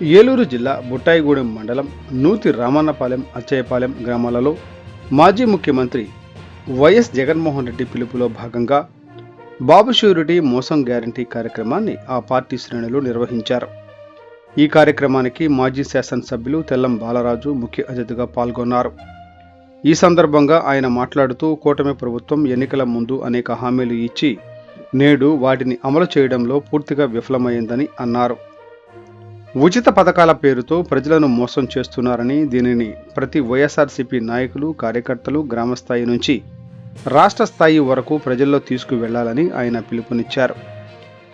ఏలూరు జిల్లా బుట్టాయిగూడెం మండలం నూతి రామన్నపాలెం అచ్చయ్యపాలెం గ్రామాలలో మాజీ ముఖ్యమంత్రి వైఎస్ జగన్మోహన్ రెడ్డి పిలుపులో భాగంగా బాబు ష్యూరిటీ మోసం గ్యారంటీ కార్యక్రమాన్ని ఆ పార్టీ శ్రేణులు నిర్వహించారు. ఈ కార్యక్రమానికి మాజీ శాసనసభ్యులు తెల్లం బాలరాజు ముఖ్య అతిథిగా పాల్గొన్నారు. ఈ సందర్భంగా ఆయన మాట్లాడుతూ కూటమి ప్రభుత్వం ఎన్నికల ముందు అనేక హామీలు ఇచ్చి నేడు వాటిని అమలు చేయడంలో పూర్తిగా విఫలమైందని అన్నారు. ఉచిత పథకాల పేరుతో ప్రజలను మోసం చేస్తున్నారని దీనిని ప్రతి వైఎస్ఆర్సీపీ నాయకులు కార్యకర్తలు గ్రామస్థాయి నుంచి రాష్ట్ర స్థాయి వరకు ప్రజల్లో తీసుకువెళ్ళాలని ఆయన పిలుపునిచ్చారు.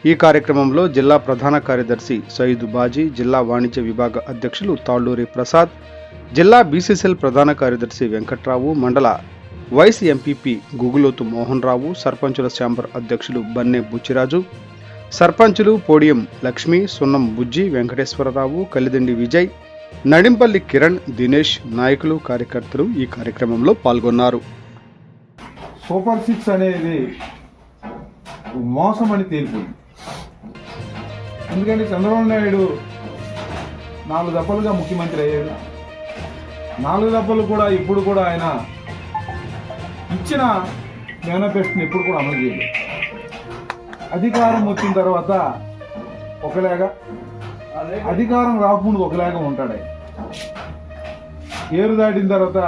ఈ కార్యక్రమంలో జిల్లా ప్రధాన కార్యదర్శి సయీద్ బాజీ జిల్లా వాణిజ్య విభాగ అధ్యక్షులు తాళ్ళూరి ప్రసాద్ జిల్లా బీసీసీఎల్ ప్రధాన కార్యదర్శి వెంకట్రావు మండల వైస్ ఎంపీపీ గుగులోతు మోహన్ రావు సర్పంచుల ఛాంబర్ అధ్యక్షులు బన్నె బుచ్చిరాజు సర్పంచులు పోడియం లక్ష్మి సున్నం బుజ్జి వెంకటేశ్వరరావు కలిదండి విజయ్ నడింపల్లి కిరణ్ దినేష్ నాయకులు కార్యకర్తలు ఈ కార్యక్రమంలో పాల్గొన్నారు. సూపర్ సిక్స్ అనేది మోసం అని తేలిపోయింది. ఎందుకంటే చంద్రబాబు నాయుడు నాలుగు దప్పలుగా ముఖ్యమంత్రి అయ్యాడు. నాలుగు దప్పలు కూడా ఇప్పుడు కూడా ఆయన ఇచ్చిన మేనిఫెస్టోని ఎప్పుడు కూడా అమలు చేయలేదు. అధికారం వచ్చిన తర్వాత ఒకలాగా అధికారం రాకముందు ఒకలాగా ఉంటాడు. ఏరు దాటిన తర్వాత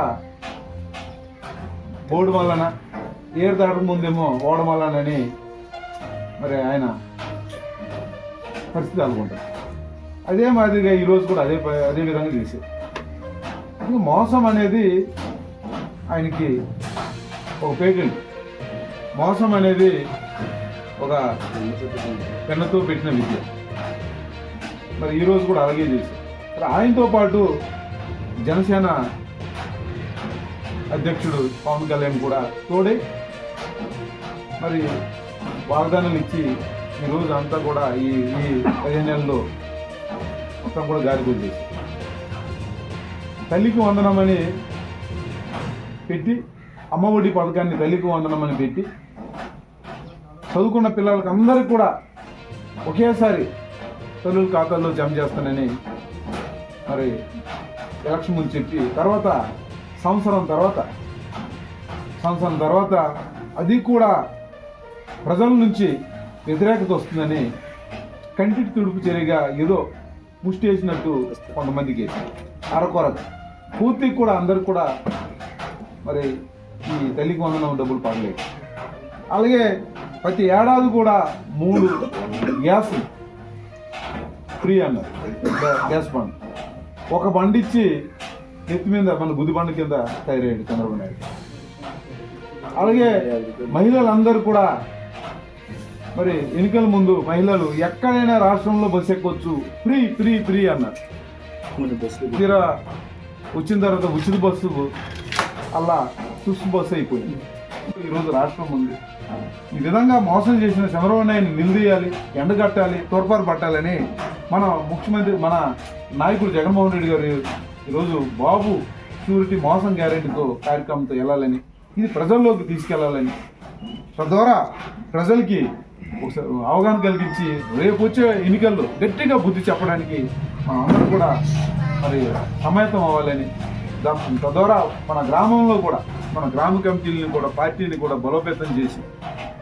బోర్డు మల్లన ఏరు దాటక ముందేమో ఓడ వలనని మరి ఆయన పరిస్థితి అనుకుంటారు అదే మాదిరిగా ఈరోజు కూడా అదే ప- అదే విధంగా చేశారు ఇంకా మోసం అనేది ఆయనకి ఒక పేటెంట్. మోసం అనేది ఒక పెన్నతో పెట్టిన విద్య. మరి ఈరోజు కూడా అలాగే చేశారు. మరి ఆయనతో పాటు జనసేన అధ్యక్షుడు పవన్ కళ్యాణ్ కూడా తోడే మరి వాగ్దానాలు ఇచ్చి ఈ రోజు అంతా కూడా ఈ ఈ పదిహేను నెలల్లో మొత్తం కూడా గారిపోయి చేశారు. తల్లికి వందనమని పెట్టి అమ్మఒడి పథకాన్ని తల్లికి వందనమని పెట్టి చదువుకున్న పిల్లలకి అందరికి కూడా ఒకేసారి తల్లుల ఖాతాల్లో జమ చేస్తానని మరి ఎలక్షన్ ముందు చెప్పి తర్వాత సంవత్సరం తర్వాత సంవత్సరం తర్వాత అది కూడా ప్రజల నుంచి వ్యతిరేకత వస్తుందని కంటికి తుడుపు చర్యగా ఏదో ముష్టి వేసినట్టు కొంతమందికి అరకొరకు పూర్తికి కూడా అందరు కూడా మరి ఈ తల్లికి వందనం డబ్బులు పడలేదు. అలాగే ప్రతి ఏడాది కూడా మూడు గ్యాస్ ఫ్రీ అన్నారు. గ్యాస్ బండ్. ఒక బండి ఇచ్చి నెత్తి మీద మన బుద్ధి బండి కింద తయారయ్యాడు చంద్రబాబు నాయుడు అలాగే మహిళలందరూ కూడా మరి ఎన్నికల ముందు మహిళలు ఎక్కడైనా రాష్ట్రంలో బస్సు ఎక్కొచ్చు ఫ్రీ ఫ్రీ ఫ్రీ అన్నారు. తీరా వచ్చిన తర్వాత ఉచిత బస్సు అలా సుస్ బస్సు అయిపోయింది. ఈరోజు రాష్ట్రం ఉంది. ఈ విధంగా మోసం చేసిన చంద్రబాబు నాయుడిని నిలదీయాలి ఎండగట్టాలి తోడ్పాటు పట్టాలని మన ముఖ్యమంత్రి మన నాయకుడు జగన్మోహన్ రెడ్డి గారు ఈరోజు బాబు షూరిటీ మోసం గ్యారెంటీతో కార్యక్రమంతో వెళ్ళాలని ఇది ప్రజల్లోకి తీసుకెళ్ళాలని తద్వారా ప్రజలకి ఒకసారి అవగాహన కలిగించి రేపు వచ్చే ఎన్నికల్లో గట్టిగా బుద్ధి చెప్పడానికి మనం అందరూ కూడా మరి సమాయత్తం అవ్వాలని తద్వారా మన గ్రామంలో కూడా మన గ్రామ కమిటీలని కూడా పార్టీని కూడా బలోపేతం చేసి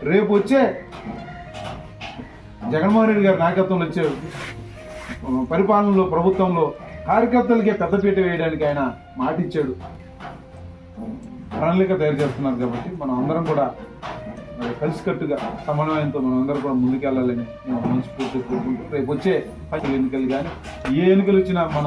రేపు వచ్చే జగన్మోహన్ రెడ్డి గారి నాయకత్వంలో వచ్చే పరిపాలనలో ప్రభుత్వంలో కార్యకర్తలకే పెద్దపీట వేయడానికి ఆయన మాటిచ్చాడు. ప్రణాళిక తయారు చేస్తున్నారు కాబట్టి మనం అందరం కూడా కలిసికట్టుగా సమన్వయంతో మనం అందరం కూడా ముందుకెళ్ళాలని నేను మనస్ఫూర్తి కోరుకుంటూ రేపు వచ్చే ఎన్నికలు కానీ ఏ ఎన్నికలు వచ్చినా మన